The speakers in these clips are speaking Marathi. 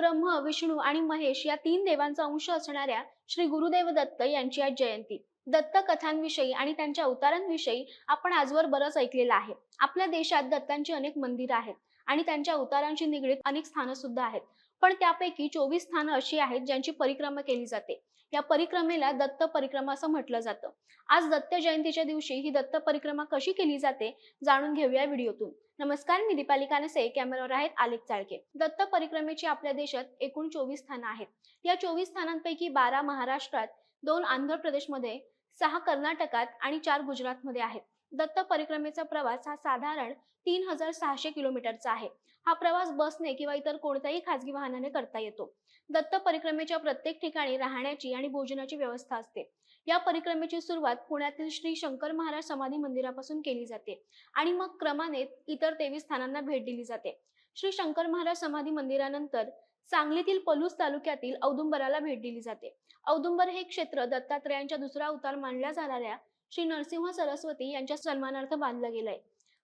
ब्रह्म विष्णू आणि महेश या तीन देवांचा अंश असणाऱ्या श्री गुरुदेव दत्त यांची आज जयंती. दत्त कथांविषयी आणि त्यांच्या अवतारांविषयी आपण आजवर बरंच ऐकलेलं आहे. आपल्या देशात दत्तांची अनेक मंदिरं आहेत आणि त्यांच्या अवतारांशी निगडीत अनेक स्थानं सुद्धा आहेत. पण त्यापैकी चोवीस स्थानं अशी आहेत ज्यांची परिक्रमा केली जाते. या परिक्रमेला दत्त परिक्रमा असं म्हटलं जातं. आज दत्त जयंतीच्या दिवशी ही दत्त परिक्रमा कशी केली जाते जाणून घेऊया व्हिडिओतून. नमस्कार मी दीपाली कानसे कॅमेरावर आहेत आलेख चाळके. दत्त परिक्रमेची आपल्या देशात एकूण चोवीस स्थानं आहेत. या चोवीस स्थानांपैकी बारा महाराष्ट्रात दोन आंध्र प्रदेशमध्ये सहा कर्नाटकात आणि चार गुजरातमध्ये आहेत. दत्त परिक्रमेचा प्रवास हा साधारण तीन हजार सहाशे किलोमीटरचा आहे. हा प्रवास बसने किंवा इतर कोणत्याही खाजगी वाहनाने करता येतो. दत्त परिक्रमेच्या प्रत्येक ठिकाणी राहण्याची आणि भोजनाची व्यवस्था असते. या परिक्रमेची सुरुवात पुण्यातील श्री शंकर महाराज समाधी मंदिरापासून केली जाते आणि मग क्रमाने इतर तेवीस स्थानांना भेट दिली जाते. श्री शंकर महाराज समाधी मंदिरानंतर सांगलीतील पलूस तालुक्यातील औदुंबराला भेट दिली जाते. औदुंबर हे क्षेत्र दत्तात्रेयांच्या दुसरा अवतार मानल्या जाणाऱ्या श्री नरसिंह सरस्वती यांच्या सन्मानार्थ बांधलं गेलंय.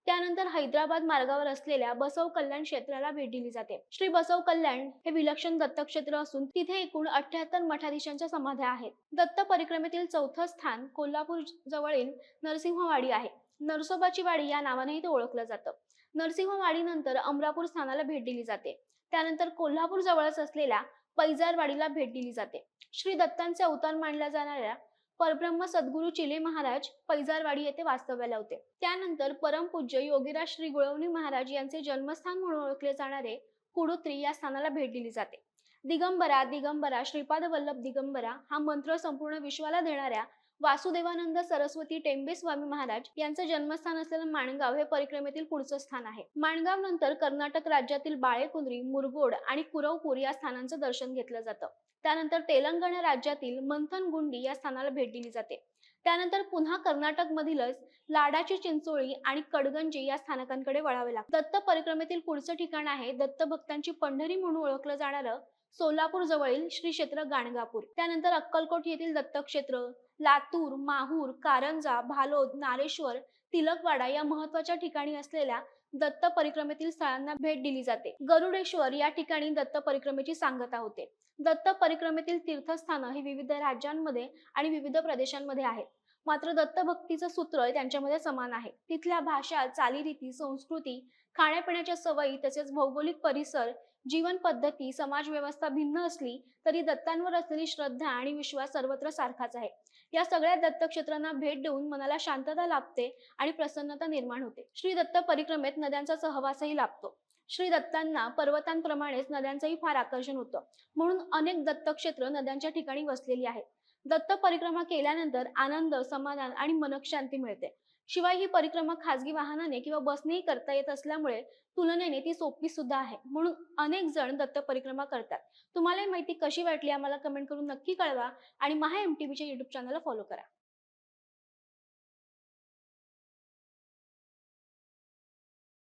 त्यानंतर हैदराबाद मार्गावर असलेल्या बसव कल्याण क्षेत्राला भेट दिली जाते. श्री बसव कल्याण हे विलक्षण दत्तक्षेत्र असून तिथे एकूण अठ्याहत्तर मठाधीशांच्या समाध्या आहेत. दत्त परिक्रमेतील चौथं स्थान कोल्हापूर जवळील नरसिंहवाडी आहे. नरसोबाची वाडी या नावानेही ते ओळखलं जातं. नरसिंहवाडीनंतर अमरापूर स्थानाला भेट दिली जाते. त्यानंतर कोल्हापूर जवळच असलेल्या पैजारवाडीला भेट दिली जाते. श्री दत्तांचे अवतार मानल्या जाणाऱ्या परब्रह्म सद्गुरू चिले महाराज पैजारवाडी येथे वास्तव्याला होते. त्यानंतर परमपूज्य योगीराज श्री गुळवणी महाराज यांचे जन्मस्थान म्हणून ओळखले जाणारे कुडुत्री या स्थानाला भेट दिली जाते. दिगंबरा दिगंबरा श्रीपाद वल्लभ दिगंबरा हा मंत्र संपूर्ण विश्वाला देणाऱ्या वासुदेवानंद सरस्वती टेंबे स्वामी महाराज यांचं जन्मस्थान असलेलं माणगाव हे परिक्रमेतील पुढचं स्थान आहे. माणगाव नंतर कर्नाटक राज्यातील बाळेकुंद्री मुरगोड आणि कुरवपूर या स्थानांचं दर्शन घेतलं जातं. त्यानंतर तेलंगणा राज्यातील मंथनगुंडी या स्थानाला भेट दिली जाते. त्यानंतर पुन्हा कर्नाटक मधीलच लाडाची चिंचोळी आणि कडगंजी या स्थानकांकडे वळावे लागते. दत्त परिक्रमेतील पुढचं ठिकाण आहे दत्त भक्तांची पंढरी म्हणून ओळखलं जाणारं सोलापूर जवळील श्री क्षेत्र गाणगापूर. त्यानंतर अक्कलकोट येथील दत्तक्षेत्र लातूर माहूर कारंजा भालोद नारेश्वर तिलकवाडा या महत्त्वाच्या ठिकाणी असलेल्या दत्त परिक्रमेतील स्थळांना भेट दिली जाते. गरुडेश्वर या ठिकाणी दत्त परिक्रमेची सांगता होते. दत्त परिक्रमेतील तीर्थस्थानं ही विविध राज्यांमध्ये आणि विविध प्रदेशांमध्ये आहेत. मात्र दत्तभक्तीचं सूत्र त्यांच्यामध्ये समान आहे. तिथल्या भाषा चालीरीती संस्कृती खाण्यापिण्याच्या सवयी तसेच भौगोलिक परिसर जीवन पद्धती समाज व्यवस्था भिन्न असली तरी दत्तांवर असलेली श्रद्धा आणि विश्वास सर्वत्र सारखाच आहे. या सगळ्या दत्तक्षेत्रांना भेट देऊन मनाला शांतता लाभते आणि प्रसन्नता निर्माण होते. श्री दत्त परिक्रमेत नद्यांचा सहवासही लाभतो. श्री दत्तांना पर्वतांप्रमाणेच नद्यांचंही फार आकर्षण होतं. म्हणून अनेक दत्तक्षेत्र नद्यांच्या ठिकाणी वसलेली आहेत. दत्त परिक्रमा केल्यानंतर आनंद समाधान आणि मनशांती मिळते. शिवाय ही परिक्रमा खासगी वाहनाने किंवा बसनेही करता येत असल्यामुळे तुलनेने ती सोपी सुद्धा आहे. म्हणून अनेक जण दत्त परिक्रमा करतात. तुम्हाला ही माहिती कशी वाटली आम्हाला कमेंट करून नक्की कळवा आणि महा एम टी व्हीच्या युट्यूब चॅनलला फॉलो करा.